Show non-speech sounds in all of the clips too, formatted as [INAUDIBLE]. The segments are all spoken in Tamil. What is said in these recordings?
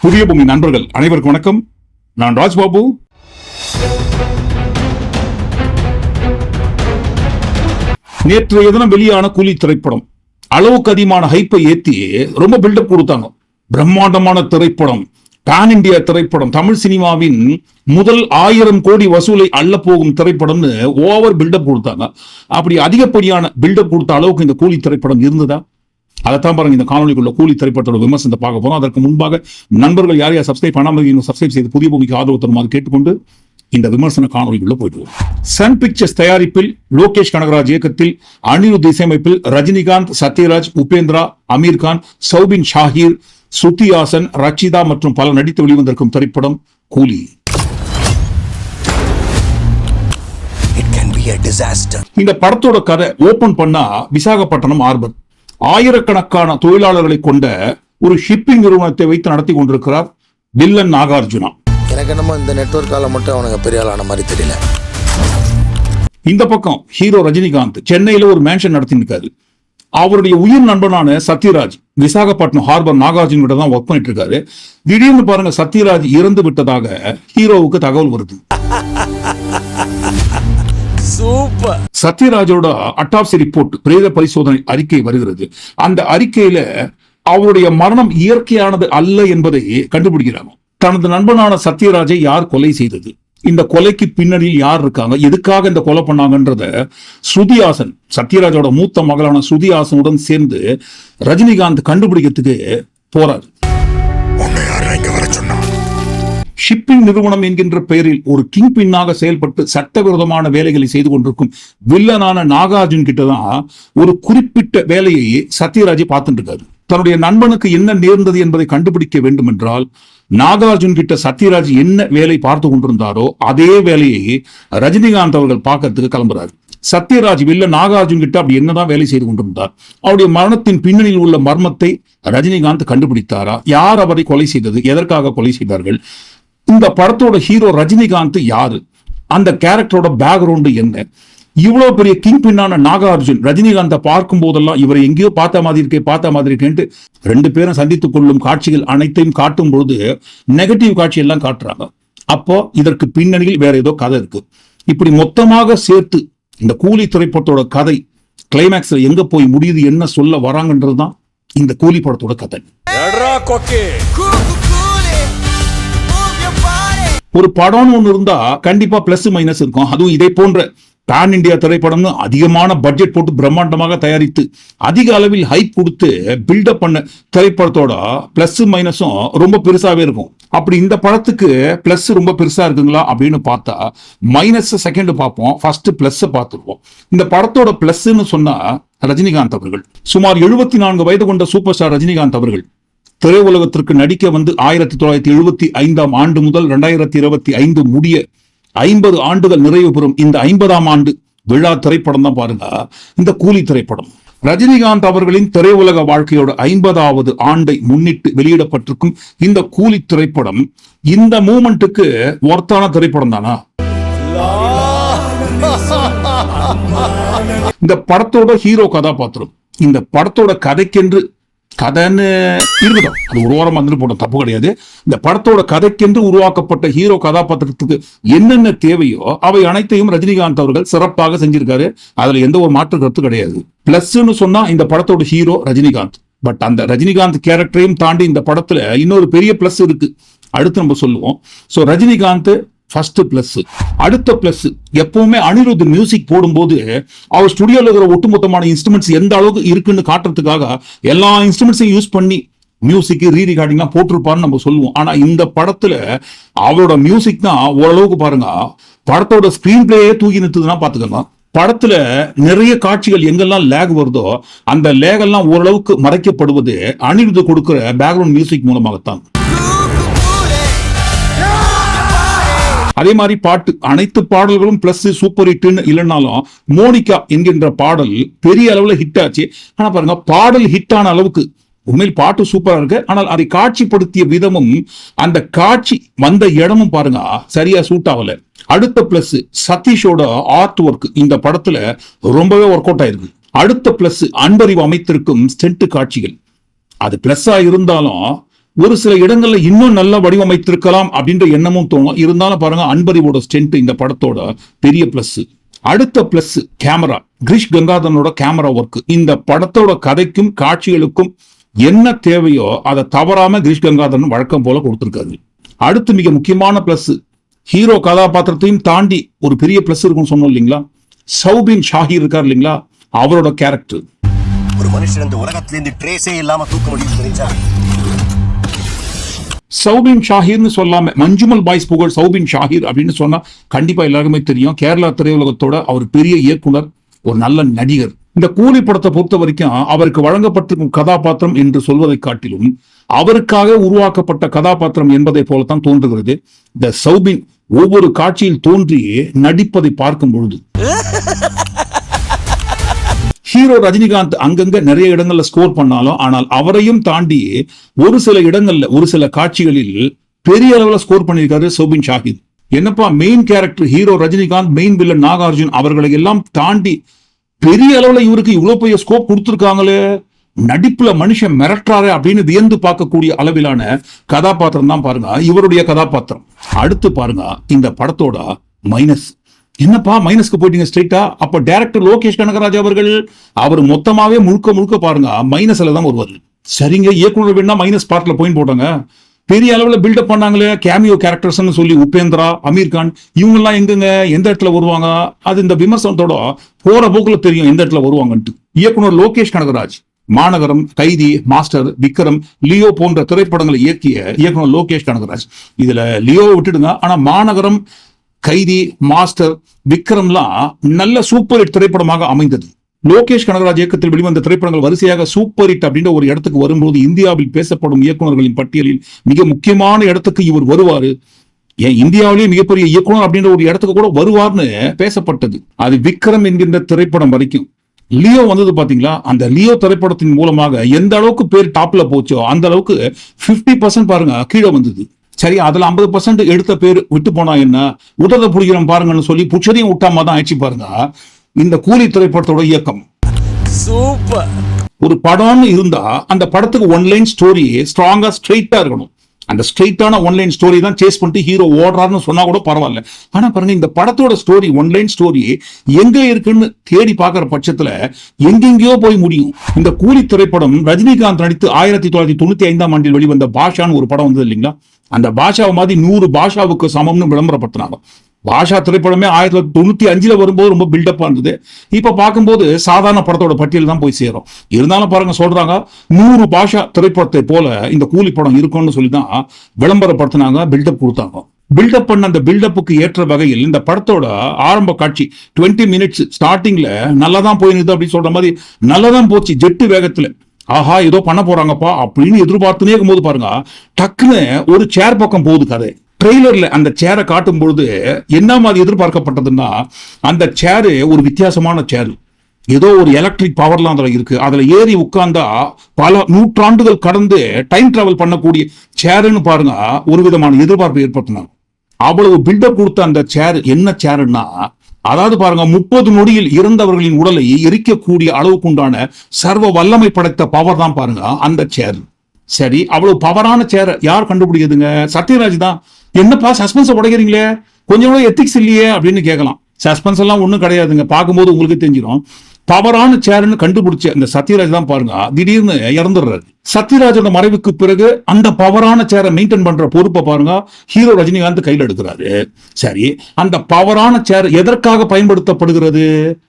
புதிய பூமி நண்பர்கள் அனைவருக்கும் வணக்கம். நான் ராஜ்பாபு. நேற்றைய தினம் வெளியான கூலி திரைப்படம். அளவுக்கு அதிகமான ஹைப்பை ஏத்தி ரொம்ப பில்டப் கொடுத்தாங்க. பிரம்மாண்டமான திரைப்படம். பேன் இந்தியா திரைப்படம். தமிழ் சினிமாவின் முதல் ஆயிரம் கோடி வசூலை அள்ள போகும் திரைப்படம்னு ஓவர் பில்டப் கொடுத்தாங்க. அப்படி அதிகப்படியான பில்டப் கொடுத்த அளவுக்கு இந்த கூலி திரைப்படம் இருந்ததா? அதைத்தான் பாருங்க இந்த காணொலிக்குள்ள கூலி திரைப்படத்தோட விமர்சனத்தை பார்க்க போறோம். அதற்கு முன்பாக நண்பர்கள் யார் யார் சப்ஸ்கிரைப் பண்ணாமல் இன்னும் சப்ஸ்கிரைப் செய்து புதிய பூமிக்கு ஆதரவு தருமாறு கேட்டுக்கொண்டு இந்த விமர்சன காணொலிக்குள்ள போயிட்டு சன் பிக்சர்ஸ் தயாரிப்பில் லோகேஷ் கனகராஜ் இயக்கத்தில் அனிருத் இசையமைப்பில் ரஜினிகாந்த் சத்யராஜ் உபேந்திரா அமீர் கான் சௌபின் ஷாஹீர் ஸ்ருதி ஹாசன் ரச்சிதா மற்றும் பலர் நடித்து வெளிவந்திருக்கும் திரைப்படம் கூலி. இந்த படத்தோட கதை ஓபன் பண்ணா விசாகப்பட்டினம் ஆர்பர் ஆயிரக்கணக்கான தொழிலாளர்களை கொண்ட ஒரு ஷிப்பிங் நிறுவனத்தை வைத்து நடத்தி கொண்டிருக்கிறார் வில்லன் நாகார்ஜுனா. எனக்கு என்னமோ இந்த நெட்வொர்க்கால மட்டும் அவனுங்க பெரிய ஆளான மாதிரி தெரியல. இந்த பக்கம் ஹீரோ ரஜினிகாந்த் சென்னையில ஒரு மேன்ஷன் நடத்தின்னு இருக்காரு. அவருடைய உயிர் நண்பனான சத்யராஜ் விசாகப்பட்டினம் ஹார்பர் நாகார்ஜுன் கிட்ட தான் ஒர்க் பண்ணிட்டு இருக்காரு. திடீர்னு பாருங்க சத்யராஜ் இறந்து விட்டதாக ஹீரோவுக்கு தகவல் வருது. சூப்பர். சத்யராஜோட அட்டாப்சி ரிப்போர்ட் பிரேத பரிசோதனை அறிக்கை வருகிறது. அந்த அறிக்கையில அவருடைய மரணம் இயற்கையானது அல்ல என்பதை கண்டுபிடிக்கிறாங்க. தனது நண்பனான சத்யராஜை யார் கொலை செய்தது? இந்த கொலைக்கு பின்னணியில் யார் இருக்காங்க? எதுக்காக இந்த கொலை பண்ணாங்கன்றத ஸ்ருதிஹாசன் சத்யராஜோட மூத்த மகளான ஸ்ருதிஹாசனுடன் சேர்ந்து ரஜினிகாந்த் கண்டுபிடிக்கிறதுக்கு போறாரு. ஷிப்பிங் நிறுவனம் என்கின்ற பெயரில் ஒரு கிங் பின்னாக செயல்பட்டு சட்டவிரோதமான வேலைகளை செய்து கொண்டிருக்கும் வில்லனான நாகார்ஜுன் கிட்ட தான் ஒரு குறிப்பிட்ட வேலையை சத்யராஜ் பார்த்துட்டு இருக்காரு தன்னுடைய நண்பனுக்கு என்ன நேர்ந்தது என்பதை கண்டுபிடிக்க வேண்டும் என்றால் நாகார்ஜுன் கிட்ட சத்யராஜ் என்ன வேலை பார்த்து கொண்டிருந்தாரோ அதே வேலையை ரஜினிகாந்த் அவர்கள் பார்க்கறதுக்கு கிளம்புறாரு. சத்யராஜ் வில்ல நாகார்ஜுன் கிட்ட அப்படி என்னதான் வேலை செய்து கொண்டிருந்தார்? அவருடைய மரணத்தின் பின்னணியில் உள்ள மர்மத்தை ரஜினிகாந்த் கண்டுபிடித்தாரா? யார் அவரை கொலை செய்தது? எதற்காக கொலை செய்தார்கள்? இந்த படத்தோட ஹீரோ ரஜினிகாந்த் யாரு? அந்த கேரக்டரோட பேக்ரவுண்டு என்ன? இவ்வளவு பெரிய கிங் பின்னான நாகார்ஜுன் ரஜினிகாந்தை பார்க்கும் போதெல்லாம் இவரை எங்கேயோ பார்த்த மாதிரி இருக்கே பார்த்த மாதிரி இருக்கேன்ட்டு ரெண்டு பேரும் சந்தித்துக் கொள்ளும் காட்சிகள் அனைத்தையும் காட்டும் பொழுது நெகட்டிவ் காட்சி எல்லாம் காட்டுறாங்க. அப்போ இதற்கு பின்னணியில் வேற ஏதோ கதை இருக்கு. இப்படி மொத்தமாக சேர்த்து இந்த கூலி திரைப்படத்தோட கதை கிளைமேக்ஸ்ல எங்க போய் முடியுது என்ன சொல்ல வராங்கன்றதுதான் இந்த கூலி படத்தோட கதை. ஒரு படம்னு ஒன்று இருந்தா கண்டிப்பா பிளஸ் மைனஸ் இருக்கும். அதுவும் இதே போன்ற பேன் இந்தியா திரைப்படம்னு அதிகமான பட்ஜெட் போட்டு பிரம்மாண்டமாக தயாரித்து அதிக அளவில் ஹைப் கொடுத்து பில்டப் பண்ண திரைப்படத்தோட பிளஸ் மைனஸும் ரொம்ப பெருசாவே இருக்கும். அப்படி இந்த படத்துக்கு பிளஸ் ரொம்ப பெருசா இருக்குங்களா அப்படின்னு பார்த்தா மைனஸ் செகண்ட் பார்ப்போம் ஃபர்ஸ்ட் பிளஸ் பார்த்துருவோம். இந்த படத்தோட பிளஸ்ன்னு சொன்னா ரஜினிகாந்த் அவர்கள் சுமார் எழுபத்தி நான்கு வயது கொண்ட சூப்பர் ஸ்டார் ரஜினிகாந்த் அவர்கள் திரையுலகத்திற்கு நடிக்க வந்து ஆயிரத்தி தொள்ளாயிரத்தி எழுபத்தி ஐந்தாம் ஆண்டு முதல் இரண்டாயிரத்தி இருபத்தி ஐந்து முடிய ஐம்பது ஆண்டுகள் நிறைவு பெறும் இந்த ஐம்பதாம் ஆண்டு விழா திரைப்படம் தான் பாருங்க. இந்த கூலி திரைப்படம். ரஜினிகாந்த் அவர்களின் திரையுலக வாழ்க்கையோட ஐம்பதாவது ஆண்டை முன்னிட்டு வெளியிடப்பட்டிருக்கும் இந்த கூலி திரைப்படம் இந்த மூமெண்ட்டுக்கு ஒர்த்தான திரைப்படம் தானா? இந்த படத்தோட ஹீரோ கதாபாத்திரம். இந்த படத்தோட கதைக்கென்று கதைன்னு இருக்கட்டும் அது ஒரு ஓரம் வந்துட்டு போட்ட தப்பு கிடையாது. இந்த படத்தோட கதைக்கென்று உருவாக்கப்பட்ட ஹீரோ கதாபாத்திரத்துக்கு என்னென்ன தேவையோ அவை அனைத்தையும் ரஜினிகாந்த் அவர்கள் சிறப்பாக செஞ்சிருக்காரு. அதுல எந்த ஒரு மாற்று கருத்து கிடையாது. பிளஸ்ன்னு சொன்னா இந்த படத்தோட ஹீரோ ரஜினிகாந்த். பட் அந்த ரஜினிகாந்த் கேரக்டரையும் தாண்டி இந்த படத்துல இன்னொரு பெரிய பிளஸ் இருக்கு. அடுத்து நம்ம சொல்லுவோம். ஸோ ரஜினிகாந்த் ஃபர்ஸ்ட் பிளஸ் அடுத்த பிளஸ் எப்பவுமே அனிருத் மியூசிக் போடும்போது அவர் ஸ்டுடியோல இருக்கிற ஒட்டுமொத்தமான இன்ஸ்ட்ருமெண்ட்ஸ் எந்த அளவுக்கு இருக்குன்னு காட்டுறதுக்காக எல்லா இன்ஸ்ட்ருமெண்ட்ஸையும் யூஸ் பண்ணி மியூசிக் ரீ ரெக்கார்டிங்லாம் போட்டிருப்பான்னு நம்ம சொல்லுவோம். ஆனா இந்த படத்துல அவரோட மியூசிக் தான் ஓரளவுக்கு பாருங்க படத்தோட ஸ்கிரீன் பிளேயே தூக்கி நிறுத்துதுன்னா பாத்துக்கோங்க படத்துல நிறைய காட்சிகள் எங்கெல்லாம் லேக் வருதோ அந்த லேகெல்லாம் ஓரளவுக்கு மறைக்கப்படுவது அனிருத் கொடுக்கிற பேக்ரவுண்ட் மியூசிக் மூலமாகத்தான். அதே மாதிரி பாட்டு அனைத்து பாடல்களும் பிளஸ் சூப்பர் ஹிட்னு இல்லைனாலும் மோனிகா என்கின்ற பாடல் பெரிய அளவுல ஹிட் ஆச்சு. ஆனா பாருங்க பாடல் ஹிட் ஆன அளவுக்கு உண்மையில் பாட்டு சூப்பரா இருக்கு. ஆனால் அதை காட்சிப்படுத்திய விதமும் அந்த காட்சி வந்த இடமும் பாருங்க சரியா சூட் ஆகல. அடுத்த பிளஸ் சதீஷோட ஆர்ட் ஒர்க் இந்த படத்துல ரொம்பவே ஒர்க் அவுட் ஆயிருக்கு. அடுத்த பிளஸ் அன்பறிவு அமைத்திருக்கும் ஸ்டென்ட் காட்சிகள். அது பிளஸ்ஸா இருந்தாலும் ஒரு சில இடங்கள்ல இன்னும் நல்லா வடிவமைத்திருக்கலாம் அப்படின்ற எண்ணமும் தோணும். இருந்தாலும் பாருங்க அன்பறிவோட ஸ்டென்ட் இந்த படத்தோட பெரிய பிளஸ் அடுத்த பிளஸ் கேமரா கிரிஷ் கங்காதரனோட கேமரா ஒர்க் இந்த படத்தோட கதைக்கும் காட்சிகளுக்கும் என்ன தேவையோ அதை தவறாம கிரிஷ் கங்காதரன் வழக்கம் போல கொடுத்துருக்காரு. அடுத்து மிக முக்கியமான பிளஸ் ஹீரோ கதாபாத்திரத்தையும் தாண்டி ஒரு பெரிய பிளஸ் இருக்கும்னு சொன்னோம் இல்லைங்களா? சௌபின் ஷாஹிர் இருக்கார் இல்லைங்களா? அவரோட கேரக்டர் ஒரு மனுஷன் இந்த உலகத்திலிருந்து ட்ரேஸே இல்லாம தூக்க முடியும் தெரிஞ்சா சௌபின் ஷாஹிர்னு சொல்லாம மஞ்சுமல் பாய்ஸ் புகழ் சௌபின் ஷாஹிர் அப்படின்னு சொன்னா கண்டிப்பா எல்லாருக்குமே தெரியும். கேரளா திரையுலகத்தோட அவர் பெரிய இயக்குனர் ஒரு நல்ல நடிகர். இந்த கூலி படத்தை பொறுத்த வரைக்கும் அவருக்கு வழங்கப்பட்டிருக்கும் கதாபாத்திரம் என்று சொல்வதை காட்டிலும் அவருக்காக உருவாக்கப்பட்ட கதாபாத்திரம் என்பதை போலத்தான் தோன்றுகிறது. இந்த சௌபின் ஒவ்வொரு காட்சியில் தோன்றி நடிப்பதை பார்க்கும் பொழுது. [LAUGHS] ஹீரோ ரஜினிகாந்த் அங்கங்க நிறைய இடங்கள்ல ஸ்கோர் பண்ணாலும் ஆனால் அவரையும் தாண்டி ஒரு சில இடங்கள்ல ஒரு சில காட்சிகளில் பெரிய அளவுல ஸ்கோர் பண்ணியிருக்காரு சோபின் ஷாஹித் என்னப்பா main character hero Rajinikanth main villain Nagarjuna அவர்களை எல்லாம் தாண்டி பெரிய அளவுல இவருக்கு இவ்வளவு பெரிய ஸ்கோப் கொடுத்துருக்காங்களே. நடிப்புல மனுஷன் மிரட்டுறாரு அப்படின்னு வியந்து பார்க்கக்கூடிய அளவிலான கதாபாத்திரம் தான் பாருங்க. இவருடைய கதாபாத்திரம். அடுத்து பாருங்க இந்த படத்தோட மைனஸ் என்னப்பா மைனஸ்க்கு போயிட்டீங்க ஸ்ட்ரைட்டா அப்ப டைரக்டர் லோகேஷ் கனகராஜ் அவர்கள் அவர் மொத்தமாவே முழுக்க முழுக்க பாருங்க மைனஸ்ல தான் வருவாரு. சரிங்க இயக்குனர் வேணா மைனஸ் பார்ட்ல பாயிண்ட் போட்டாங்க. பெரிய அளவில் பில்டப் பண்ணாங்களே கேமியோ கேரக்டர்ஸ்னு சொல்லி உபேந்திரா அமீர் கான் இவங்கெல்லாம் எங்கங்க எந்த இடத்துல வருவாங்க? அது இந்த விமர்சனத்தோட போற போக்குல தெரியும் எந்த இடத்துல வருவாங்கன்ட்டு. இயக்குனர் லோகேஷ் கனகராஜ் மாநகரம் கைதி மாஸ்டர் விக்ரம் லியோ போன்ற திரைப்படங்களை இயக்கிய இயக்குனர் லோகேஷ் கனகராஜ். இதுல லியோவை விட்டுடுங்க ஆனா மாநகரம் கைதி மாஸ்டர் விக்ரம்லாம் நல்ல சூப்பர் ஹிட் திரைப்படமாக அமைந்தது. லோகேஷ் கனகராஜ் இயக்கத்தில் வெளிவந்த திரைப்படங்கள் வரிசையாக சூப்பர் ஹிட் அப்படின்ற ஒரு இடத்துக்கு வரும்போது இந்தியாவில் பேசப்படும் இயக்குனர்களின் பட்டியலில் மிக முக்கியமான இடத்துக்கு இவர் வருவாரு. ஏன் இந்தியாவிலேயே மிகப்பெரிய இயக்குனர் அப்படின்ற ஒரு இடத்துக்கு கூட வருவார்னு பேசப்பட்டது. அது விக்ரம் என்கின்ற திரைப்படம் வரைக்கும். லியோ வந்தது பாத்தீங்களா? அந்த லியோ திரைப்படத்தின் மூலமாக எந்த அளவுக்கு பேர் டாப்ல போச்சோ அந்த அளவுக்கு 50% பர்சன்ட் பாருங்க கீழே வந்தது. சரி அதுல ஐம்பது பர்சன்ட் எடுத்த பேர் விட்டு போனா என்ன? உதத புடிக்கிறோம் பாருங்கன்னு சொல்லி புச்சதையும் விட்டாம தான் ஆயிடுச்சு பாருங்க. இந்த கூலி திரைப்படத்தோட இயக்கம். சூப்பர். ஒரு படம்னு இருந்தா அந்த படத்துக்கு ஒன்லைன் ஸ்டோரி ஸ்ட்ராங்கா ஸ்ட்ரெயிட்டா இருக்கணும். அந்த ஸ்ட்ரெயிட்டான ஒன்லைன் ஸ்டோரி தான் சேஸ் பண்ணிட்டு ஹீரோ ஓடுறாருன்னு சொன்னா கூட பரவாயில்ல. ஆனா பாருங்க இந்த படத்தோட ஸ்டோரி ஒன்லைன் ஸ்டோரி எங்க இருக்குன்னு தேடி பார்க்குற பட்சத்துல எங்கெங்கேயோ போய் முடியும். இந்த கூலி திரைப்படம் ரஜினிகாந்த் நடித்து ஆயிரத்தி தொள்ளாயிரத்தி தொண்ணூத்தி ஐந்தாம் ஆண்டில் வெளிவந்த பாஷான்னு ஒரு படம் வந்தது இல்லைங்களா? அந்த பாஷாவை மாதிரி நூறு பாஷாவுக்கு சமம்னு விளம்பரப்படுத்தினாங்க. பாஷா திரைப்படமே ஆயிரத்தி தொள்ளாயிரத்தி தொண்ணூற்றி அஞ்சில் வரும்போது ரொம்ப பில்டப் இருந்தது. இப்போ பார்க்கும்போது சாதாரண படத்தோட பட்டியல் தான் போய் சேரும். இருந்தாலும் பாருங்க சொல்றாங்க நூறு பாஷா திரைப்படத்தை போல இந்த கூலி படம் இருக்கும்னு சொல்லி தான் விளம்பரப்படுத்தினாங்க பில்டப் கொடுத்தாங்க. பில்டப் பண்ண அந்த பில்டப்புக்கு ஏற்ற வகையில் இந்த படத்தோட ஆரம்ப காட்சி 20 மினிட்ஸ் ஸ்டார்டிங்ல நல்லா தான் போயிருந்தது அப்படின்னு சொல்ற மாதிரி நல்லா தான் போச்சு ஜெட்டு வேகத்தில். ஆஹா ஏதோ பண்ண போறாங்கப்பா அப்படின்னு எதிர்பார்த்துனே இருக்கும்போது பாருங்க டக்குன்னு ஒரு சேர் பக்கம் போகுது கதை. ட்ரெய்லர்ல அந்த சேரை காட்டும் பொழுது என்ன மாதிரி எதிர்பார்க்கப்பட்டதுன்னா அந்த சேரு ஒரு வித்தியாசமான சேர் ஏதோ ஒரு எலக்ட்ரிக் பவர்லாம் அதுல இருக்கு. அதுல ஏறி உட்கார்ந்தா பல நூற்றாண்டுகள் கடந்து டைம் டிராவல் பண்ணக்கூடிய சேருன்னு பாருங்க ஒரு விதமான எதிர்பார்ப்பு ஏற்படுத்தினாங்க அவ்வளவு பில்டப் கொடுத்த அந்த சேர் என்ன சேருன்னா அதாவது பாருங்க முப்பது நொடியில் இறந்தவர்களின் உடலை எரிக்கக்கூடிய அளவுக்குண்டான சர்வ வல்லமை படைத்த பவர் தான் பாருங்க அந்த சேர் சரி அவ்வளவு பவரான சேரை யார் கண்டுபிடிக்குதுங்க சத்யராஜ் தான். என்னப்பா சஸ்பென்ஸை உடைக்கிறீங்களே? கொஞ்சம் கூட எத்திக்ஸ் இல்லையே? அப்படின்னு கேட்கலாம். சஸ்பென்ஸ் எல்லாம் ஒன்றும் கிடையாதுங்க. பார்க்கும்போது உங்களுக்கு தெரிஞ்சிடும் பவரான சேர்னு கண்டுபிடிச்ச அந்த சத்யராஜ் தான் பாருங்க. திடீர்னு இறந்துடுறாரு. சத்யராஜோட மறைவுக்கு பிறகு அந்த பவரான சேரை மெயின்டைன் பண்ற பொறுப்பை பாருங்க. ஹீரோ ரஜினிகாந்த் கையில் எடுக்கிறாரு. சரி அந்த பவரான சேர் எதற்காக பயன்படுத்தப்படுகிறது?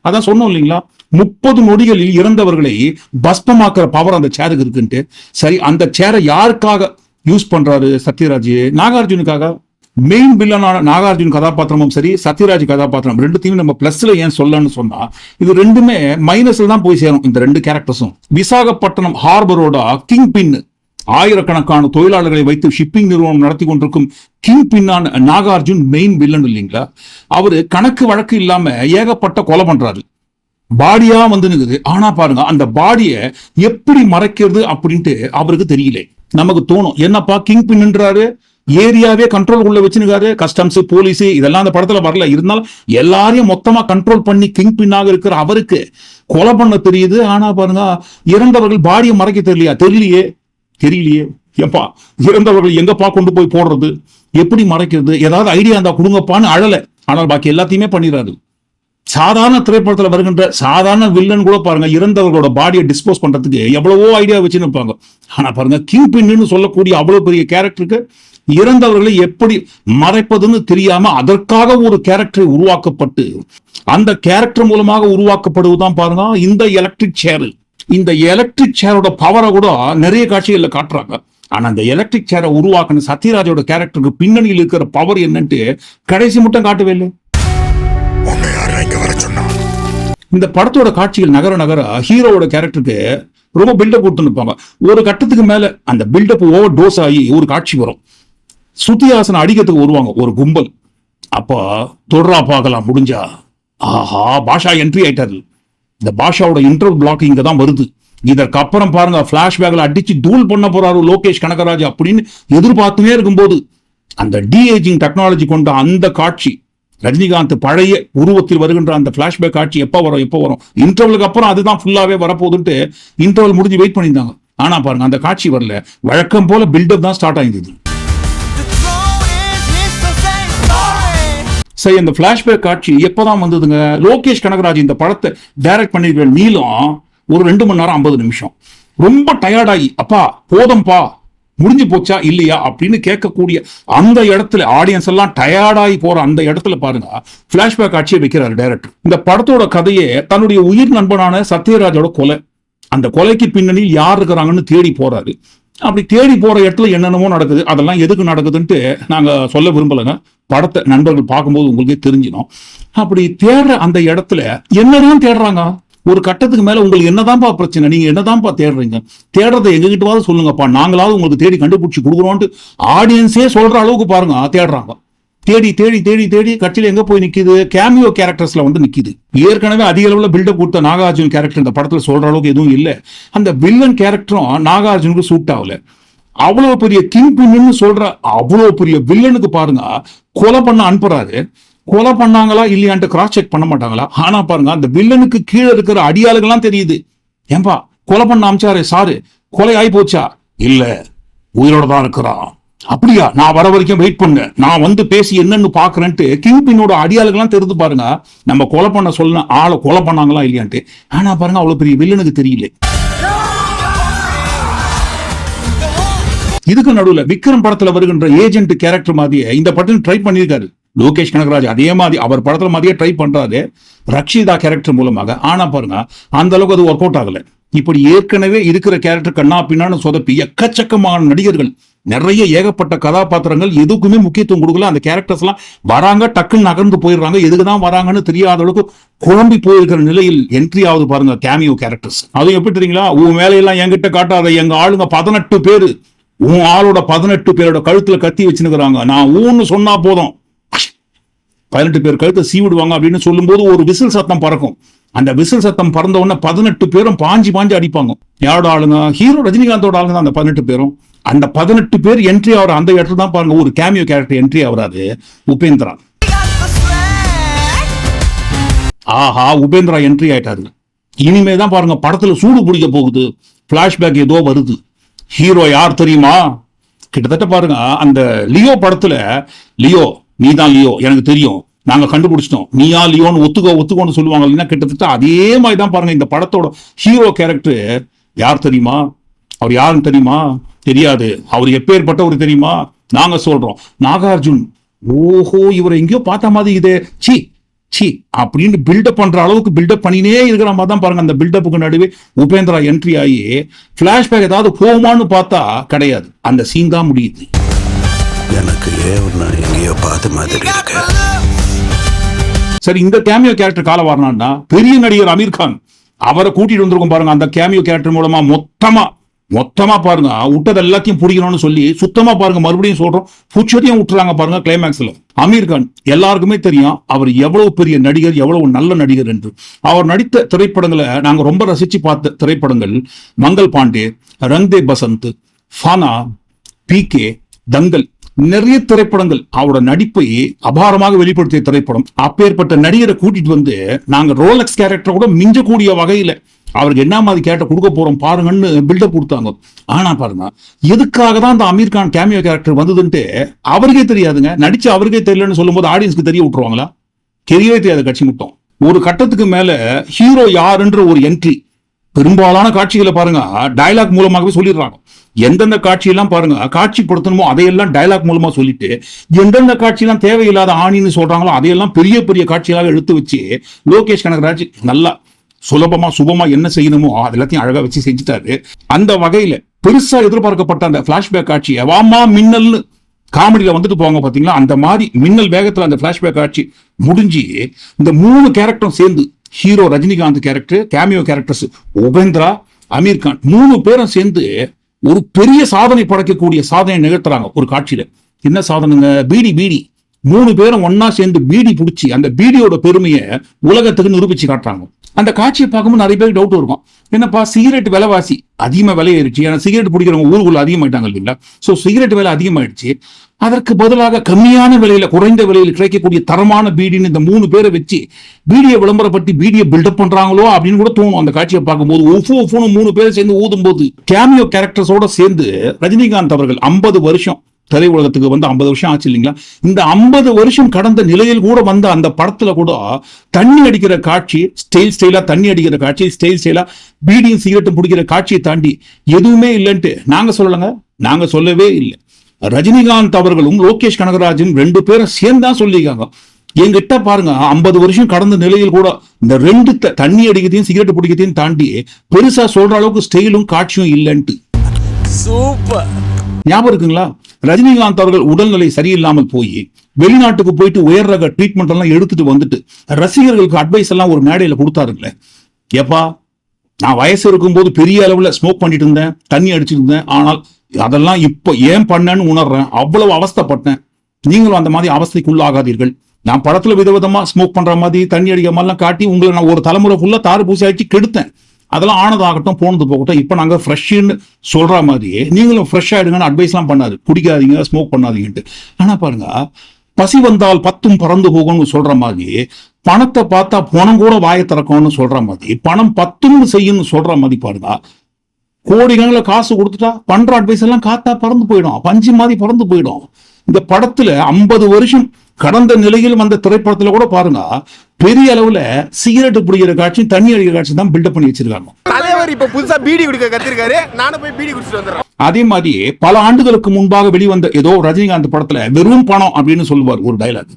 அதான் சொன்னோம் இல்லைங்களா? முப்பது நொடிகளில் இறந்தவர்களை பஸ்பமாக்குற பவர் அந்த சேருக்கு இருக்குன்ட்டு. சரி அந்த சேரை யாருக்காக யூஸ் பண்றாரு சத்யராஜ் நாகார்ஜுனுக்காக மெயின் வில்லனான நாகார்ஜுன் கதாபாத்திரமும் சரி சத்யராஜ் கதாபாத்திரம் ரெண்டுத்தையும் நம்ம பிளஸ்ல ஏன் சொல்லணும்னு சொன்னா இது ரெண்டுமே மைனஸ்ல தான் போய் சேரும் இந்த ரெண்டு கேரக்டர்ஸும் விசாகப்பட்டினம் ஹார்பரோட கிங் பின் ஆயிரக்கணக்கான தொழிலாளர்களை வைத்து ஷிப்பிங் நிறுவனம் நடத்தி கொண்டிருக்கும் கிங் பின்னான நாகார்ஜுன் மெயின் வில்லன் இல்லைங்களா? அவரு கணக்கு வழக்கு இல்லாம ஏகப்பட்ட கொலை பண்றாரு. பாடியா வந்து நிக்குது. ஆனா பாருங்க அந்த பாடியை எப்படி மறைக்கிறது அப்படின்ட்டு அவருக்கு தெரியல. நமக்கு தோணும். என்னப்பா கிங் பின்ன்றாரு ஏரியாவே கண்ட்ரோல் உள்ள வச்சுருக்காரு. கஸ்டம்ஸ் போலீஸ் இதெல்லாம் அந்த படத்துல வரல. இருந்தாலும் எல்லாரையும் மொத்தமா கண்ட்ரோல் பண்ணி கிங் பின்னாக இருக்கிற அவருக்கு கொலை பண்ண தெரியுது. ஆனா பாருங்க இறந்தவர்கள் பாடியை மறைக்க தெரியலையா? தெரியலையே. தெரியலையே. ஏப்பா இறந்தவர்கள் எங்கப்பா கொண்டு போய் போடுறது? எப்படி மறைக்கிறது? ஏதாவது ஐடியா இருந்தா கொடுங்கப்பான்னு அழல. ஆனால் பாக்கி எல்லாத்தையுமே பண்ணிடுறாரு. சாதாரண திரைப்படத்துல வருகின்ற சாதாரண வில்லன் கூட பாருங்க இறந்தவர்களோட பாடியை டிஸ்போஸ் பண்றதுக்கு எவ்வளவோ ஐடியா வச்சுன்னு இருப்பாங்க. ஆனா பாருங்க கியூபின்னு சொல்லக்கூடிய அவ்வளவு பெரிய கேரக்டருக்கு இறந்தவர்களை எப்படி மறைப்பதுன்னு தெரியாம அதற்காக ஒரு கேரக்டர் உருவாக்கப்பட்டு அந்த கேரக்டர் மூலமாக உருவாக்கப்படுவதுதான் பாருங்க இந்த எலக்ட்ரிக் சேரு இந்த எலக்ட்ரிக் சேரோட பவரை கூட நிறைய காட்சிகளில் காட்டுறாங்க. ஆனா அந்த எலக்ட்ரிக் சேரை உருவாக்கின சத்யராஜோட கேரக்டருக்கு பின்னணியில் இருக்கிற பவர் என்னன்ட்டு கடைசி மட்டும் காட்டவே இல்லை. இந்த படத்தோட காட்சிகள் நகர நகர ஹீரோவோட கேரக்டருக்கு ரொம்ப பில்டப் கொடுத்துருப்பாங்க ஒரு கட்டத்துக்கு மேல அந்த பில்டப் ஓவர் டோஸ் ஆகி ஒரு காட்சி வரும். சுத்தியாசனம் அடிக்கிறதுக்கு வருவாங்க. ஒரு கும்பல். அப்போ தொடரா பார்க்கலாம் முடிஞ்சா. ஆஹா பாஷா என்ட்ரி ஆயிட்டாரு. இந்த பாஷாவோட இன்டர்வல் பிளாக் இங்க தான் வருது. இதற்கப்புறம் பாருங்க பிளாஷ்பேக்ல அடிச்சு தூள் பண்ண போறாரு லோகேஷ் கனகராஜ் அப்படின்னு எதிர்பார்த்துமே இருக்கும்போது அந்த டிஏஜிங் டெக்னாலஜி கொண்ட அந்த காட்சி ரஜினிகாந்த் பழைய உருவத்தில் வருகின்ற அந்த பிளாஷ்பேக் காட்சி எப்போ வரும் எப்போ வரும்? இன்டர்வலுக்கு அப்புறம் அதுதான் ஃபுல்லாவே வரப்போகுதுன்ட்டு இன்டர்வல் முடிஞ்சு வெயிட் பண்ணியிருந்தாங்க. ஆனா பாருங்க அந்த காட்சி வரல. வழக்கம் போல பில்டப் தான் ஸ்டார்ட் ஆயிருந்தது. சரி அந்த பிளாஷ்பேக் காட்சி எப்பதான் வந்ததுங்க? லோகேஷ் கனகராஜ் இந்த படத்தை டைரக்ட் பண்ணிருக்கிற நீளம் ஒரு ரெண்டு மணி நேரம் ஐம்பது நிமிஷம். ரொம்ப டயர்டாகி அப்பா போதும்பா முடிஞ்சு போச்சா இல்லையா அப்படின்னு கேட்கக்கூடிய அந்த இடத்துல ஆடியன்ஸ் எல்லாம் டயர்டாகி போற அந்த இடத்துல பாருங்க பிளாஷ்பேக் காட்சியை வைக்கிறாரு டைரக்டர் இந்த படத்தோட கதையே தன்னுடைய உயிர் நண்பனான சத்யராஜோட கொலை. அந்த கொலைக்கு பின்னணியில் யார் இருக்கிறாங்கன்னு தேடி போறாரு. அப்படி தேடி போற இடத்துல என்னென்னமோ நடக்குது. அதெல்லாம் எதுக்கு நடக்குதுன்ட்டு நாங்க சொல்ல விரும்பலைங்க. படத்தை நண்பர்கள் பார்க்கும்போது உங்களுக்கே தெரிஞ்சிடும். அப்படி தேடுற அந்த இடத்துல என்னதான் தேடுறாங்க? ஒரு கட்டத்துக்கு மேல உங்களுக்கு என்னதான்ப்பா பிரச்சனை? நீங்க என்னதான்ப்பா தேடுறீங்க? தேடுறதை எங்ககிட்டவாவது சொல்லுங்கப்பா. நாங்களாவது உங்களுக்கு தேடி கண்டுபிடிச்சி கொடுக்குறோன்ட்டு ஆடியன்ஸே சொல்ற அளவுக்கு பாருங்க. தேடுறாங்க. தேடி தேடி தேடி தேடி கட்சியில எங்க போய் நிக்குது? கேமியோ கேரக்டர்ஸ்ல வந்து நிக்குது. ஏற்கனவே அதிக அளவில் பில்டப் கொடுத்த நாகார்ஜுன் கேரக்டர் இந்த படத்துல சொல்ற அளவுக்கு எதுவும் இல்லை. அந்த வில்லன் கேரக்டரும் நாகார்ஜுனுக்கு சூட் ஆகல. அவ்வளவு பெரிய கிங் பின்னு சொல்ற அவ்வளவு பெரிய வில்லனுக்கு பாருங்க. கொலை பண்ண அனுப்புறாரு. கொலை பண்ணாங்களா இல்லையான்ட்டு கிராஸ் செக் பண்ண மாட்டாங்களா? ஆனா பாருங்க அந்த வில்லனுக்கு கீழே இருக்கிற அடியாளுகள்லாம் தெரியுது. ஏன்பா கொலை பண்ண அமிச்சாரு சாரு. கொலை ஆகி போச்சா? இல்ல உயிரோட தான் இருக்கிறான். அப்படியா? நான் வர வரைக்கும் வெயிட் பண்ணு நான் வந்து பேசி என்னன்னு பாக்குறேன்ட்டு கிங் அடியாளுக்கெல்லாம் தெரிந்து பாருங்க. நம்ம கொலை பண்ண சொல்ல ஆளை கொலை பண்ணாங்களா இல்லையான்ட்டு. ஆனா பாருங்க அவ்வளவு பெரிய வில்லனுக்கு தெரியல. இதுக்கு நடுவுல விக்ரம் படத்துல வருகின்ற ஏஜென்ட் கேரக்டர் மாதிரியே இந்த படத்தில் ட்ரை பண்ணியிருக்காரு. லோகேஷ் கனகராஜ் அதே மாதிரி அவர் படத்தில் மாதிரியே ட்ரை பண்ணுறாரு ரக்ஷிதா கேரக்டர் மூலமாக. ஆனால் பாருங்க அந்த அளவுக்கு அது ஒர்க் அவுட் ஆகலை. இப்படி ஏற்கனவே இருக்கிற கேரக்டர் கண்ணா பின்னான்னு சொதப்பி எக்கச்சக்கமான நடிகர்கள் நிறைய ஏகப்பட்ட கதாபாத்திரங்கள் எதுக்குமே முக்கியத்துவம் கொடுக்கல. அந்த கேரக்டர்ஸ்லாம் வராங்க டக்குன்னு நகர்ந்து போயிடுறாங்க. எதுக்கு தான் வராங்கன்னு தெரியாத அளவுக்கு குழம்பி போயிருக்கிற நிலையில் என்ட்ரி ஆகுது பாருங்க கேமியோ கேரக்டர்ஸ் அதுவும் எப்படி தெரியுங்களா? உன் வேலையெல்லாம் என்கிட்ட காட்டாத எங்க ஆளுங்க பதினெட்டு பேர் உன் ஆளோட பதினெட்டு பேரோட கழுத்துல கத்தி வச்சுனுக்குறாங்க நான் ஊன்னு சொன்னா போதும். பதினெட்டு பேர் கழுத்தை சீவிடுவாங்க அப்படின்னு சொல்லும்போது ஒரு விசில் சத்தம் பறக்கும். அந்த விசில் சத்தம் பறந்த உடனே பதினெட்டு பேரும் பாஞ்சு பாஞ்சு அடிப்பாங்க. யாரோட ஆளுங்க? ஹீரோ ரஜினிகாந்தோட ஆளுங்க தான் அந்த பதினெட்டு பேரும். அந்த பதினெட்டு பேர் என்ட்ரி ஆகிற அந்த இடத்துல தான் பாருங்க ஒரு கேமியோ கேரக்டர் என்ட்ரி ஆகிறாரு உபேந்திரா. ஆஹா உபேந்திரா என்ட்ரி ஆயிட்டாரு. இனிமே தான் பாருங்க படத்துல சூடு பிடிக்க போகுது. பிளாஷ்பேக் ஏதோ வருது. ஹீரோ யார் தெரியுமா? கிட்டத்தட்ட பாருங்க அந்த லியோ படத்துல லியோ நீ தான் லியோ எனக்கு தெரியும். நாங்க கண்டுபிடிச்சிட்டோம். நீயா லியோன்னு ஒத்துக்கோ ஒத்துக்கோன்னு சொல்லுவாங்க இல்லைன்னா கிட்டத்தட்ட அதே மாதிரி தான் பாருங்க இந்த படத்தோட ஹீரோ கேரக்டர் யார் தெரியுமா? அவர் யாருன்னு தெரியுமா? தெரியாது. அவர் எப்பேற்பட்டவர் தெரியுமா? நாங்க சொல்றோம். நாகார்ஜுன். ஓஹோ இவரை எங்கேயோ பார்த்த மாதிரி இது. சி சி அப்படின்னு பில்டப் பண்ற அளவுக்கு பில்டப் பண்ணினே இருக்கிற மாதிரி தான் பாருங்க அந்த பில்டப்புக்கு நடுவே உபேந்திரா என்ட்ரி ஆகி பிளாஷ்பேக் ஏதாவது போகுமான்னு பார்த்தா கிடையாது. அந்த சீன் தான் முடியுது. எனக்கு ஏவனா எங்கேயோ பார்த்த மாதிரி இருக்கு. சரி இந்த கேமியோ கேரக்டர் கால வரணும்னா பெரிய நடிகர் அமீர் கான். அவரை கூட்டிட்டு வந்திருக்கோம் பாருங்க அந்த கேமியோ கேரக்டர் மூலமா மொத்தமா மொத்தமா பாருங்க விட்டது எல்லாத்தையும் பிடிக்கணும்னு சொல்லி சுத்தமா பாருங்க மறுபடியும் சொல்றோம் புச்சதையும் விட்டுறாங்க பாருங்க கிளைமேக்ஸ்ல அமீர் கான் எல்லாருக்குமே தெரியும் அவர் எவ்வளவு பெரிய நடிகர் எவ்வளவு நல்ல நடிகர் என்று. அவர் நடித்த திரைப்படங்களை நாங்க ரொம்ப ரசிச்சு பார்த்த திரைப்படங்கள் மங்கள் பாண்டே ரங்தே பசந்த் ஃபானா பிகே தங்கல் நிறைய திரைப்படங்கள் அவரோட நடிப்பை அபாரமாக வெளிப்படுத்திய திரைப்படம். அப்பேற்பட்ட நடிகரை கூட்டிட்டு வந்து நாங்க ரோலக்ஸ் கேரக்டர் கூட மிஞ்சக்கூடிய வகையில அவருக்கு என்ன மாதிரி கேரக்டர் கொடுக்க போறோம் பாருங்கன்னு பில்டப் கொடுத்தாங்க. ஆனா பாருங்க எதுக்காக தான் அந்த அமீர் கான் கேமியோ கேரக்டர் வந்ததுன்ட்டு அவருக்கே தெரியாதுங்க. நடிச்சு அவருக்கே தெரியலன்னு சொல்லும்போது ஆடியன்ஸ்க்கு தெரிய விட்டுருவாங்களா? தெரியவே தெரியாது கட்சி மட்டும் ஒரு கட்டத்துக்கு மேல ஹீரோ யாருன்ற ஒரு என்ட்ரி பெரும்பாலான காட்சிகளை பாருங்க. டயலாக் மூலமாகவே சொல்லிடுறாங்க. எந்தெந்த காட்சியெல்லாம் பாருங்க காட்சிப்படுத்தணுமோ அதையெல்லாம் டயலாக் மூலமா சொல்லிட்டு எந்தெந்த காட்சியெல்லாம் தேவையில்லாத ஆணின்னு சொல்றாங்களோ அதையெல்லாம் பெரிய பெரிய காட்சிகளாக எடுத்து வச்சு லோகேஷ் கனகராஜ் நல்லா சுலபமா சுபமா என்ன செய்யணுமோ அது எல்லாத்தையும் அழகா வச்சு செஞ்சுட்டாரு. அந்த வகையில பெருசா எதிர்பார்க்கப்பட்ட அந்த பிளாஷ்பேக் காட்சியை வாமா மின்னல்னு காமெடியில் வந்துட்டு போவாங்க பார்த்தீங்களா அந்த மாதிரி மின்னல் வேகத்தில் அந்த ஃப்ளாஷ்பேக் காட்சி முடிஞ்சு இந்த மூணு கேரக்டரும் சேர்ந்து hero Rajinikanth character cameo characters Upendra Aamir Khan மூணு பேரும் சேர்ந்து ஒரு பெரிய சாதனை படைக்கக்கூடிய சாதனை நிகழ்த்துறாங்க ஒரு காட்சியில. என்ன சாதனைங்க? PT PT. மூணு பேரும் ஒன்னா சேர்ந்து பீடி பிடிச்சி அந்த பீடியோட பெருமையை உலகத்துக்கு நிரூபிச்சு காட்டுறாங்க. அந்த காட்சியை பார்க்கும்போது நிறைய பேருக்கு டவுட் இருக்கும். என்னப்பா சிகரெட் விலைவாசி அதிகமாக விலையாயிருச்சு ஏன்னா சிகரெட் பிடிக்கிறவங்க ஊருக்குள்ள அதிகமாயிட்டாங்க இல்லைங்களா? ஸோ சிகரெட் விலை அதிகமாயிடுச்சு. அதற்கு பதிலாக கம்மியான விலையில குறைந்த விலையில் கிடைக்கக்கூடிய தரமான பீடின்னு இந்த மூணு பேரை வச்சு பீடியை விளம்பரப்படுத்தி பீடியை பில்டப் பண்றாங்களோ அப்படின்னு கூட தோணும் அந்த காட்சியை பார்க்கும்போது. ஒவ்வொரு ஒவ்வொன்னு மூணு பேர் சேர்ந்து ஊதும் போது கேமியோ கேரக்டர்ஸோட சேர்ந்து ரஜினிகாந்த் அவர்கள் ஐம்பது வருஷம் திரையுலகத்துக்கு வந்து ஐம்பது வருஷம் ஆச்சு இல்லைங்களா? இந்த ஐம்பது வருஷம் கடந்த நிலையில் கூட வந்த அந்த படத்துல கூட தண்ணி அடிக்கிற காட்சி ஸ்டைல் ஸ்டைலா தண்ணி அடிக்கிற காட்சி ஸ்டைல் ஸ்டைலா பீடியும் சிகரெட்டும் பிடிக்கிற காட்சியை தாண்டி எதுவுமே இல்லைன்ட்டு நாங்க சொல்லலைங்க. நாங்க சொல்லவே இல்லை. ரஜினிகாந்த் அவர்களும் லோகேஷ் கனகராஜன் ரெண்டு பேரும் சேர்ந்தா சொல்லியிருக்காங்க. என்கிட்ட பாருங்க ஐம்பது வருஷம் கடந்த நிலையில் கூட இந்த ரெண்டு தண்ணி அடிக்கிறதையும் சிகரெட் பிடிக்கிறதையும் தாண்டி பெருசா சொல்ற அளவுக்கு ஸ்டைலும் காட்சியும் இல்லைன்ட்டு. ஞாபகம் இருக்குங்களா? ரஜினிகாந்த் அவர்கள் உடல்நிலை சரியில்லாமல் போய் வெளிநாட்டுக்கு போயிட்டு உயர் ரக ட்ரீட்மெண்ட் எல்லாம் எடுத்துட்டு வந்துட்டு ரசிகர்களுக்கு அட்வைஸ் எல்லாம் ஒரு மேடையில கொடுத்தாருங்களே. ஏப்பா நான் வயசு இருக்கும்போது பெரிய அளவுல ஸ்மோக் பண்ணிட்டு இருந்தேன் தண்ணி அடிச்சிட்டு இருந்தேன். ஆனால் அதெல்லாம் இப்போ ஏன் பண்ணேன்னு உணர்றேன். அவ்வளவு அவஸ்தைப்பட்டேன். நீங்களும் அந்த மாதிரி அவஸ்தைக்குள்ளாகாதீர்கள். நான் படத்துல விதவிதமா ஸ்மோக் பண்ற மாதிரி தண்ணி அடிக்கிற மாதிரிலாம் காட்டி உங்களை நான் ஒரு தலைமுறை ஃபுல்லா தாறு பூசி ஆயிடுச்சு கெடுத்தேன். அதெல்லாம் ஆனதாகட்டும் போனது போகட்டும். இப்போ நாங்க ஃப்ரெஷ்ஷுன்னு சொல்ற மாதிரியே நீங்களும் ஃப்ரெஷ் ஆகிடுங்கன்னு அட்வைஸ்லாம் பண்ணாது குடிக்காதீங்க ஸ்மோக் பண்ணாதீங்கன்ட்டு. ஆனால் பாருங்க பசி வந்தால் பத்தும் பறந்து போகும்னு சொல்ற மாதிரி பணத்தை பார்த்தா பணம் கூட வாயை திறக்கும்னு சொல்ற மாதிரி பணம் பத்தும்னு செய்யும்னு சொல்ற மாதிரி பாருங்க. கோடிக்கணக்கில் காசு கொடுத்துட்டா பண்ற அட்வைஸ் எல்லாம் காத்தா பறந்து போயிடும். பஞ்சு மாதிரி பறந்து போயிடும். இந்த படத்துல ஐம்பது வருஷம் கடந்த நிலையில் வந்த திரைப்படத்துல கூட பாருங்க பெரிய அளவுல சிகரெட் பிடிக்கிற காட்சி தண்ணி அடிக்கிற காட்சி தான் பில்டப் பண்ணி வச்சிருக்காங்க. தலைவர் இப்ப புதுசா பீடி குடிக்க கத்திருக்காரு. நானும் போய் பீடி குடிச்சிட்டு வந்துடுறேன். அதே மாதிரி பல ஆண்டுகளுக்கு முன்பாக வெளிவந்த ஏதோ ரஜினிகாந்த் படத்துல வெறும் பணம் அப்படின்னு சொல்லுவார் ஒரு டைலாக்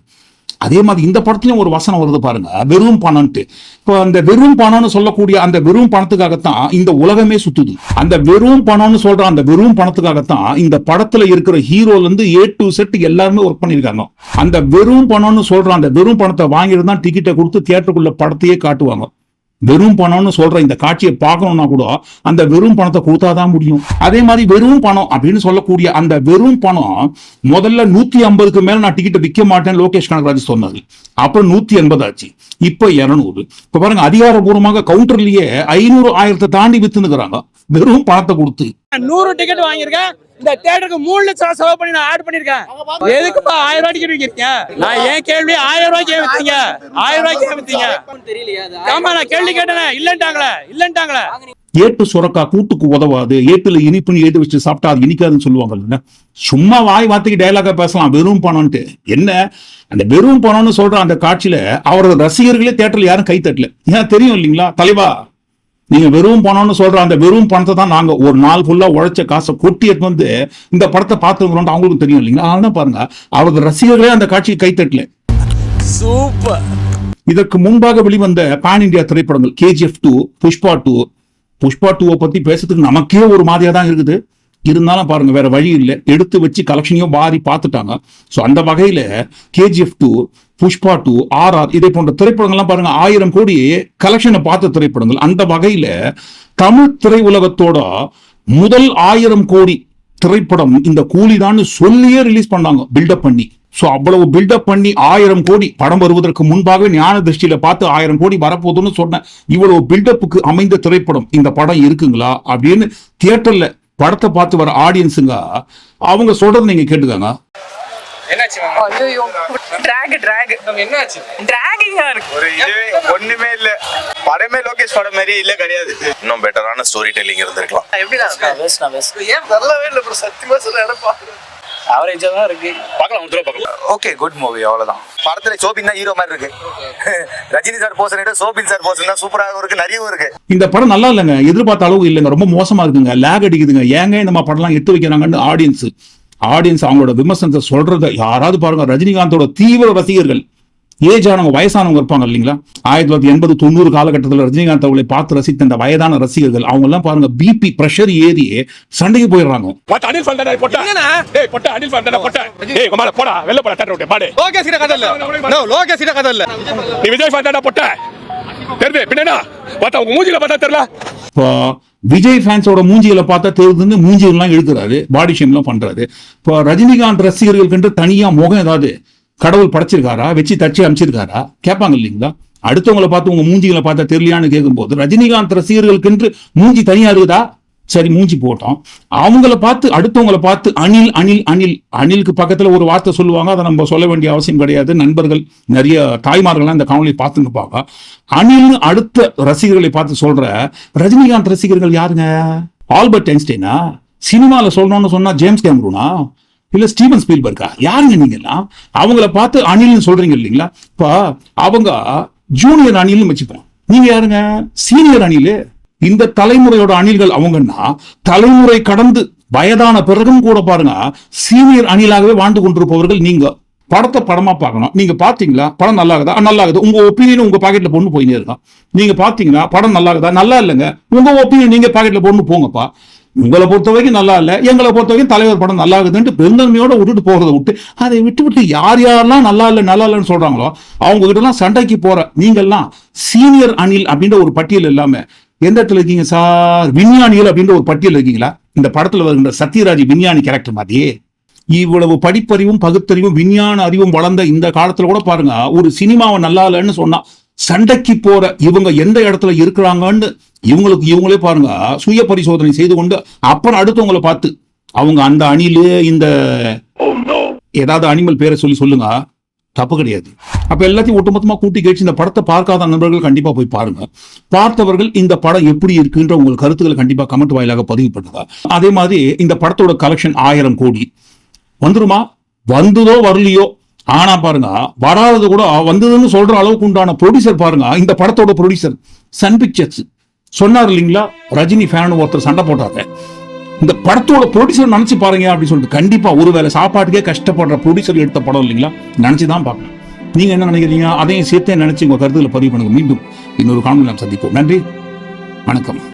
அதே மாதிரி இந்த படத்துலயும் ஒரு வசனம் வருது பாருங்க. வெறும் பணம்ட்டு இப்போ அந்த வெறும் பணம்னு சொல்லக்கூடிய அந்த வெறும் பணத்துக்காகத்தான் இந்த உலகமே சுத்துது. அந்த வெறும் பணம்னு சொல்ற அந்த வெறும் பணத்துக்காகத்தான் இந்த படத்துல இருக்கிற ஹீரோல இருந்து ஏ டு செட் எல்லாருமே ஒர்க் பண்ணிருக்காங்க அந்த வெறும் பணம்னு சொல்ற அந்த வெறும் பணத்தை வாங்கிட்டு தான் டிக்கெட்டை கொடுத்து தியேட்டருக்குள்ள படத்தையே காட்டுவாங்க. வெறும் பணம்னு சொல்ற இந்த காட்சியை பார்க்கணும்னா கூட அந்த வெறும் பணத்தை கொடுத்தாதான் முடியும். அதே மாதிரி வெறும் பணம் அப்படின்னு சொல்லக்கூடிய அந்த வெறும் பணம் முதல்ல நூத்தி ஐம்பதுக்கு மேல நான் டிக்கெட்டை விற்க மாட்டேன் லோகேஷ் கனகராஜ் சொன்னது அப்புறம் நூத்தி எண்பது ஆச்சு. இப்ப இருநூறு. இப்ப பாருங்க அதிகாரபூர்வமாக கவுண்டர்லயே ஐநூறு ஆயிரத்தை தாண்டி வித்துனுக்குறாங்க வெறும் பணத்தை கொடுத்து. நூறு டிக்கெட் வாங்கியிருக்கேன். இந்த தேட்டருக்கு மூணு லட்சம் செலவு பண்ணி நான் ஆட் பண்ணிருக்கேன் எதுக்குப்பா ஆயிரம் ரூபாய் டிக்கெட் விக்கிறீங்க நான் ஏன் கேள்வி ஆயிரம் ரூபாய்க்கு வித்தீங்க ஆயிரம் ரூபாய்க்கு வித்தீங்க ஆமா நான் கேள்வி கேட்டேனே. இல்லன்ட்டாங்களே இல்லன்ட்டாங்களே. ஏட்டு சுரக்கா கூட்டுக்கு உதவாது ஏட்டுல இனிப்புன்னு ஏட்டு வச்சு சாப்பிட்டா அது இனிக்காதுன்னு சொல்லுவாங்க சும்மா வாய் வார்த்தைக்கு டைலாக பேசலாம் வெறும் பணம்ட்டு என்ன? அந்த வெறும் பணம்னு சொல்ற அந்த காட்சியில அவரோட ரசிகர்களே தேட்டர்ல யாரும் கை தட்டல. ஏன்? தெரியும் இல்லைங்களா? தலைவா நீங்க வெறும் பணம்னு சொல்ற அந்த வெறும் பணத்தை தான் நாங்க ஒரு நாள் ஃபுல்லா உழைச்ச காசை கொட்டி எடுத்து வந்து இந்த படத்தை பார்த்துக்கிறோம் அவங்களுக்கும் தெரியும் இல்லைங்களா? அதனால பாருங்க அவரது ரசிகர்களே அந்த காட்சியை கை தட்டல இதற்கு முன்பாக வெளிவந்த பான் இந்தியா திரைப்படங்கள் KGF two Pushpa two Pushpa டூவை பத்தி பேசுறதுக்கு நமக்கே ஒரு மாதிரியா தான் இருக்குது. இருந்தாலும் பாருங்க வேற வழி இல்லை. எடுத்து வச்சு கலெக்ஷனையும் வாரி பார்த்துட்டாங்க. ஸோ அந்த வகையில KGF two Pushpa two R R இதை போன்ற திரைப்படங்கள்லாம் பாருங்க ஆயிரம் கோடி கலெக்ஷனை பார்த்த திரைப்படங்கள். அந்த வகையில தமிழ் திரையுலகத்தோட முதல் ஆயிரம் கோடி திரைப்படம் இந்த கூலிதான்னு சொல்லியே ரிலீஸ் பண்ணாங்க பில்டப் பண்ணி. ஸோ அவ்வளவு பில்டப் பண்ணி ஆயிரம் கோடி படம் வருவதற்கு முன்பாகவே ஞான திருஷ்டியில பார்த்து ஆயிரம் கோடி வரப்போகுதுன்னு சொன்னேன். இவ்வளவு பில்டப்புக்கு அமைந்த திரைப்படம் இந்த படம் இருக்குங்களா? அப்படின்னு தியேட்டர்ல படத்தை பார்த்து வர ஆடியன்ஸுங்க அவங்க சொல்றது நீங்க கேட்டுக்காங்க. என்ன என்னாச்சு ஐயோ டிராக் டிராக் என்னாச்சு? டிராகிங்கா இருக்கு. ஒரு இது ஒண்ணுமே இல்ல. படமே லோகேஷ் படம் மாதிரி இல்ல கிடையாது. இன்னும் பெட்டரான ஸ்டோரி டெல்லிங் இருந்திருக்கலாம். எப்படிதான் பெஸ்ட் பெஸ்ட் ஏன்? நல்லாவே இல்ல ப்ரோ சத்தியமா சொல்ல இடப்பா ஆவரேஜா தான் இருக்கு. பார்க்கலாம் ஒரு தடவை பார்க்கலாம். ஓகே குட் மூவி அவ்வளவுதான். படத்துல சோபின் தான் ஹீரோ மாதிரி இருக்கு. Rajini sir portion Soubin sir portion தான் சூப்பராகவும் இருக்கு நிறையவும் இருக்கு. இந்த படம் நல்லா இல்லைங்க. எதிர்பார்த்த அளவு இல்லைங்க. ரொம்ப மோசமா இருக்குங்க. லேக் அடிக்குதுங்க. ஏங்க இந்த மாதிரி படம்லாம் எடுத்து வைக்கிறாங்கன்னு ஆடியன்ஸ் ஆடியன்ஸ் அவங்களோட விமர்சனத்தை சொல்றத யாராவது பாருங்க. ரஜினிகாந்தோட தீவிர ரசிகர்கள். ஏஜ் ஆனவங்க வயசானவங்க இருப்பாங்க இல்லைங்களா? ஆயிரத்தி தொள்ளாயிரத்தி எண்பது தொண்ணூறு காலகட்டத்தில் ரஜினிகாந்த் அவர்களை பார்த்து ரசித்த அந்த வயதான ரசிகர்கள் அவங்க எல்லாம் பாருங்க பிபி பிரஷர் ஏறி சண்டைக்கு போயிடுறாங்க. விஜய் பார்த்தா உங்க மூஞ்சில பார்த்தா தெரியல. விஜய் ஃபேன்ஸோட மூஞ்சிகளை பார்த்தா தெரியுதுன்னு மூஞ்சிகள்லாம் எழுக்கிறாரு பாடி ஷேம்லாம் பண்றாரு. இப்போ ரஜினிகாந்த் ரசிகர்களுக்கு தனியா முகம் ஏதாவது கடவுள் படைச்சிருக்காரா? வச்சு தச்சு அமைச்சிருக்காரா? கேட்பாங்க இல்லைங்களா? அடுத்தவங்களை பார்த்து உங்க மூஞ்சிகளை பார்த்தா தெரியலையான்னு கேட்கும்போது ரஜினிகாந்த் ரசிகர்களுக்கென்று மூஞ்சி தனியா இருக்குதா? சரி மூஞ்சி போட்டோம். அவங்கள பார்த்து அடுத்தவங்கள பார்த்து அணில் அணில் அணில் அணிலுக்கு பக்கத்துல ஒரு வார்த்தை சொல்லுவாங்க. அதை நம்ம சொல்ல வேண்டிய அவசியம் கிடையாது. நண்பர்கள் நிறைய தாய்மார்கள்லாம் இந்த காணொலி பார்த்துன்னு இருப்பாங்க அணில்னு அடுத்த ரசிகர்களை பார்த்து சொல்ற ரஜினிகாந்த் ரசிகர்கள் யாருங்க? ஆல்பர்ட் ஐன்ஸ்டைனா? சினிமால சொல்லணும்னு சொன்னா ஜேம்ஸ் கேமரூனா? இல்ல ஸ்டீவன் ஸ்பீல்பர்கா யாருங்க நீங்கெல்லாம்? அவங்கள பார்த்து அணில்னு சொல்றீங்க இல்லைங்களா? இப்ப அவங்க ஜூனியர் அணில்னு வச்சுப்போம். நீங்க யாருங்க? சீனியர் அணிலு. இந்த தலைமுறையோட அணில்கள் அவங்கன்னா தலைமுறை கடந்து வயதான பிறகும் கூட பாருங்க சீனியர் அணிலாகவே வாழ்ந்து கொண்டிருப்பவர்கள் நீங்க. படத்தை படமா பார்க்கணும். நீங்க பாத்தீங்களா படம் நல்லா இருக்குதா நல்லா இருக்குது உங்க ஒப்பீனியன் உங்க பாக்கெட்ல பொண்ணு போயினே இருக்கும் நீங்க பாத்தீங்கன்னா படம் நல்லா இருக்குதா நல்லா இல்லைங்க. உங்க ஒப்பீனியன் நீங்க பாக்கெட்ல பொண்ணு போங்கப்பா. உங்களை பொறுத்த வரைக்கும் நல்லா இல்ல. எங்களை பொறுத்த வரைக்கும் தலைவர் படம் நல்லா இருக்குதுன்ட்டு பெருந்தன்மையோட விட்டுட்டு போறதை விட்டு அதை விட்டு விட்டு யார் யாரெல்லாம் நல்லா இல்ல நல்லா இல்லைன்னு சொல்றாங்களோ அவங்க கிட்ட எல்லாம் சண்டைக்கு போற நீங்கெல்லாம் சீனியர் அணில் அப்படின்ற ஒரு பட்டியல் இல்லாம எந்த இடத்துல இருக்கீங்க சார்? விஞ்ஞானிகள் அப்படின்ற ஒரு பட்டியல் இருக்கீங்களா? இந்த படத்துல வருகின்ற சத்யராஜ் விஞ்ஞானி கேரக்டர் மாதிரியே. இவ்வளவு படிப்பறிவும் பகுத்தறிவும் விஞ்ஞான அறிவும் வளர்ந்த இந்த காலத்துல கூட பாருங்க ஒரு சினிமாவை நல்லா இல்லைன்னு சொன்னா சண்டைக்கு போற இவங்க எந்த இடத்துல இருக்கிறாங்கன்னு இவங்களுக்கு இவங்களே பாருங்க சுய பரிசோதனை செய்து கொண்டு அப்புறம் அடுத்தவங்கள பார்த்து அவங்க அந்த அணிலு இந்த ஏதாவது அனிமல் பேரை சொல்லி சொல்லுங்க. தப்பு கிடையாது. அப்ப எல்லாத்தையும் ஒட்டுமொத்தமா கூட்டி கழிச்சு இந்த படத்தை பார்க்காத நண்பர்கள் கண்டிப்பா போய் பாருங்க. பார்த்தவர்கள் இந்த படம் எப்படி இருக்குன்ற உங்கள் கருத்துக்களை கண்டிப்பா கமெண்ட் வாயிலாக பதிவு பண்ணுங்க. அதே மாதிரி இந்த படத்தோட கலெக்ஷன் ஆயிரம் கோடி. வந்துருமா? வந்ததோ வரலையோ? ஆனா பாருங்க வராதது கூட வந்ததுன்னு சொல்ற அளவுக்கு உண்டான ப்ரொடியூசர் பாருங்க இந்த படத்தோட ப்ரொடியூசர் சன் பிக்சர்ஸ் சொன்னார் இல்லைங்களா? ரஜினி ஃபேன் ஒருத்தர் சண்டை போட்டாங்க இந்த படத்தோட ப்ரொடியூசர் நினைச்சு பாருங்க அப்படின்னு சொல்லிட்டு கண்டிப்பா ஒருவேளை சாப்பாட்டுக்கே கஷ்டப்படுற ப்ரொடியூசர் எடுத்த படம் இல்லைங்களா? நினைச்சு தான் பார்க்கணும். நீங்க என்ன நினைக்கிறீங்க? அதையும் சேர்த்தே நினைச்சு உங்க கருத்துல பதிவு பண்ணுங்க. மீண்டும் இன்னொரு காணொலி நாம் சந்திப்போம். நன்றி. வணக்கம்.